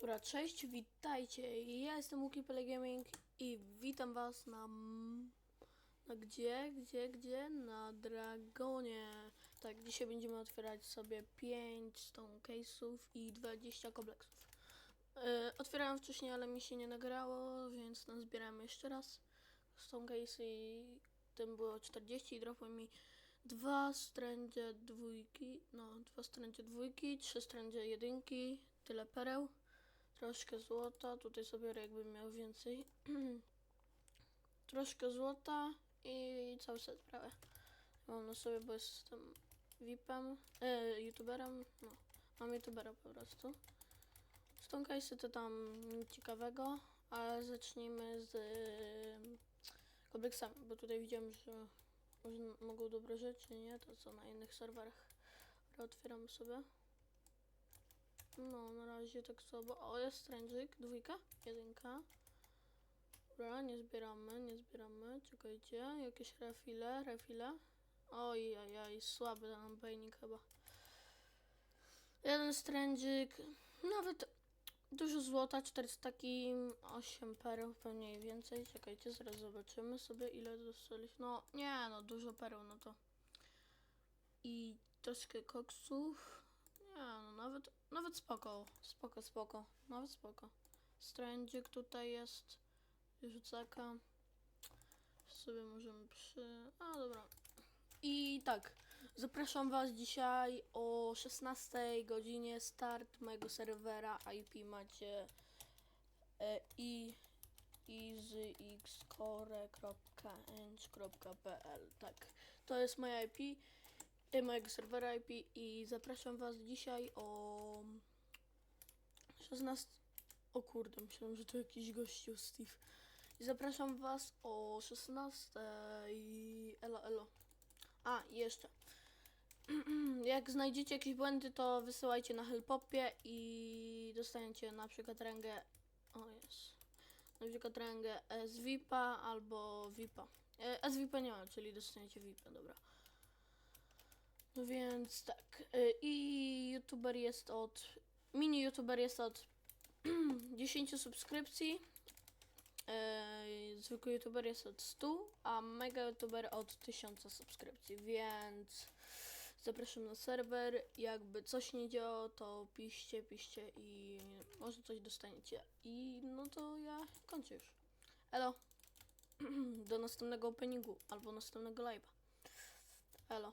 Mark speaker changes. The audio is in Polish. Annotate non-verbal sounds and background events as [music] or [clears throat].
Speaker 1: Dobra, cześć, witajcie. Ja jestem Łuki Gaming i witam was na... Na gdzie, gdzie, gdzie? Na Dragonie. Tak, dzisiaj będziemy otwierać sobie 5 stone case'ów i 20 kompleksów. E, otwierałem wcześniej, ale mi się nie nagrało, więc nazbierałem jeszcze raz stone case'y i tym było 40 i dropły mi dwa strędzie dwójki, no dwa strędzie dwójki, trzy strędzie jedynki, tyle pereł. Troszkę złota, tutaj sobie jakbym miał więcej. [clears throat] Troszkę złota i cały set prawie. Mam na sobie, bo jestem VIP-em, e, youtuberem, no, mam youtubera po prostu. Stone case'y to tam nic ciekawego, ale zacznijmy z e, kompleksami, bo tutaj widziałem, że mogą dobre rzeczy, nie? To co na innych serwerach. Otwieram sobie. No, na razie tak słabo. O, jest strędzik, dwójka, jedynka. Dobra, nie zbieramy, nie zbieramy. Czekajcie, jakieś refile, refile. Oj, oj, oj, słaby ten bejnik chyba. Jeden strędzik, nawet dużo złota, 400 taki 8 pereł, pewnie więcej. Czekajcie, zaraz zobaczymy sobie ile dostaliśmy. No, nie no, dużo pereł, no to. I troszkę koksów. Nawet, nawet spoko, spoko, spoko, nawet spoko. Strędzik tutaj jest, rzucaka. Sobie możemy przy... A, dobra. I tak, zapraszam was dzisiaj o 16 godzinie start mojego serwera IP macie e, i easyxcore.eng.pl Tak, to jest moja IP mojego serwera IP i zapraszam was dzisiaj o 16 o kurde, myślałem, że to jakiś gościu Steve i zapraszam was o 16 i elo elo a, jeszcze. [clears throat] Jak znajdziecie jakieś błędy, to wysyłajcie na Helpopie i dostaniecie na przykład rangę. O jest. Na przykład rangę SVIPa albo VIPa. E, SVIPa nie ma, czyli dostaniecie VIPa, dobra. No więc tak. E, I YouTuber jest od. Mini YouTuber jest od [clears throat] 10 subskrypcji. E, zwykły youtuber jest od 100, a mega youtuber od 1000 subskrypcji, więc zapraszam na serwer. Jakby coś nie działo, to piszcie, piszcie i może coś dostaniecie. I no to ja kończę już. Elo. [clears throat] Do następnego openingu albo następnego live'a. Elo.